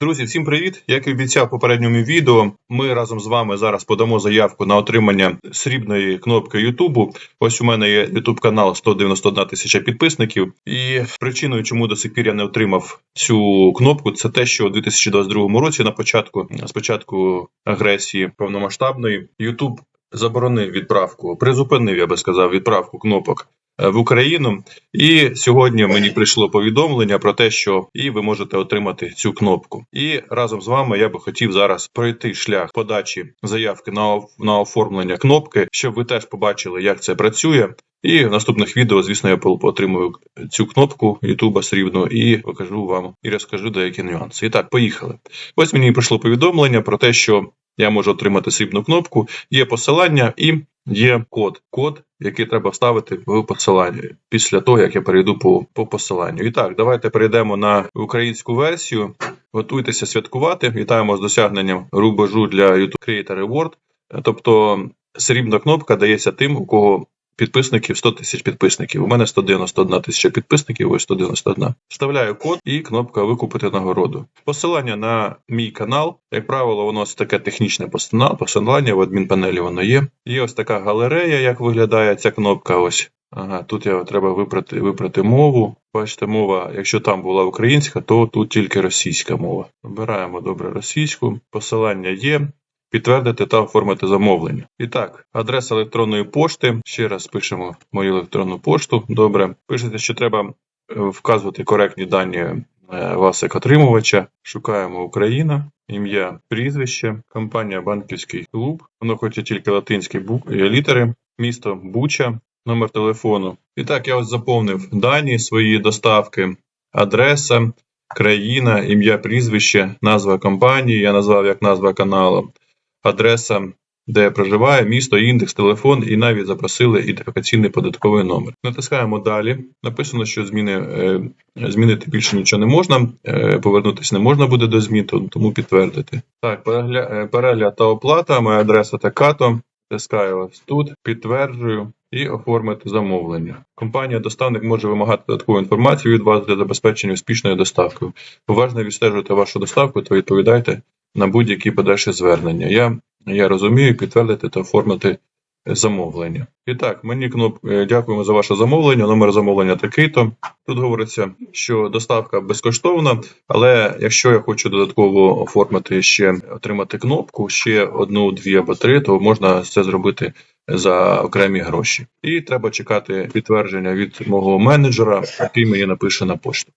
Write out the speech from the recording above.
Друзі, всім привіт! Як і обіцяв в попередньому відео, ми разом з вами зараз подамо заявку на отримання срібної кнопки Ютубу. Ось у мене є Ютуб канал 191 тисяча підписників. І причиною, чому до сих пір я не отримав цю кнопку, це те, що у 2022 році, на початку спочатку агресії повномасштабної, Ютуб заборонив відправку, призупинив, я би сказав, відправку кнопок в Україну. І сьогодні мені прийшло повідомлення про те, що і ви можете отримати цю кнопку. І разом з вами я би хотів зараз пройти шлях подачі заявки на, на оформлення кнопки, щоб ви теж побачили, як це працює. І в наступних відео, звісно, я отримую цю кнопку Ютуба срібну і покажу вам і розкажу деякі нюанси. І так, поїхали. Ось мені прийшло повідомлення про те, що я можу отримати срібну кнопку. Є посилання і є код. Код, який треба вставити в посиланні після того, як я перейду по, по посиланню. І так, давайте перейдемо на українську версію. Готуйтеся святкувати. Вітаємо з досягненням рубежу для YouTube Creator Reward. Тобто срібна кнопка дається тим, у кого підписників 100 тисяч підписників. У мене 191 тисяча підписників, ось 191. Вставляю код і кнопка викупити нагороду. Посилання на мій канал, як правило, воно ось таке технічне посилання в адмінпанелі воно є. Є ось така галерея, як виглядає ця кнопка. Ось. Ага, тут я треба вибрати, вибрати мову. Бачите, мова, якщо там була українська, то тут тільки російська мова. Обираємо добре російську. Посилання є. Підтвердити та оформити замовлення. І так, адреса електронної пошти. Ще раз пишемо мою електронну пошту. Добре. Пишете, що треба е, вказувати коректні дані е, вас як отримувача. Шукаємо Україна, ім'я, прізвище, компанія Банківський клуб. Воно хоче тільки латинські е, літери, місто Буча, номер телефону. І так, я ось заповнив дані свої доставки, адреса, країна, ім'я, прізвище, назва компанії. Я назвав як назва каналу адреса, де проживаю, місто, індекс, телефон, і навіть запросили ідентифікаційний податковий номер. Натискаємо далі. Написано, що зміни е, змінити більше нічого не можна, е, повернутися не можна буде до змін, тому підтвердити. Так, е, перегляд та оплата, моя адреса така-то. Тискаю ось тут, підтверджую і оформити замовлення. Компанія доставник може вимагати додаткову інформацію від вас для забезпечення успішної доставки. Уважно відстежуйте вашу доставку та відповідайте на будь-які подальші звернення. Я, я розумію, підтвердити та оформити замовлення. І так, мені кноп... е, дякуємо за ваше замовлення. Номер замовлення такий-то. Тут говориться, що доставка безкоштовна, але якщо я хочу додатково оформити ще отримати кнопку, ще одну, дві або три, то можна це зробити за окремі гроші. І треба чекати підтвердження від мого менеджера, який мені напише на пошту.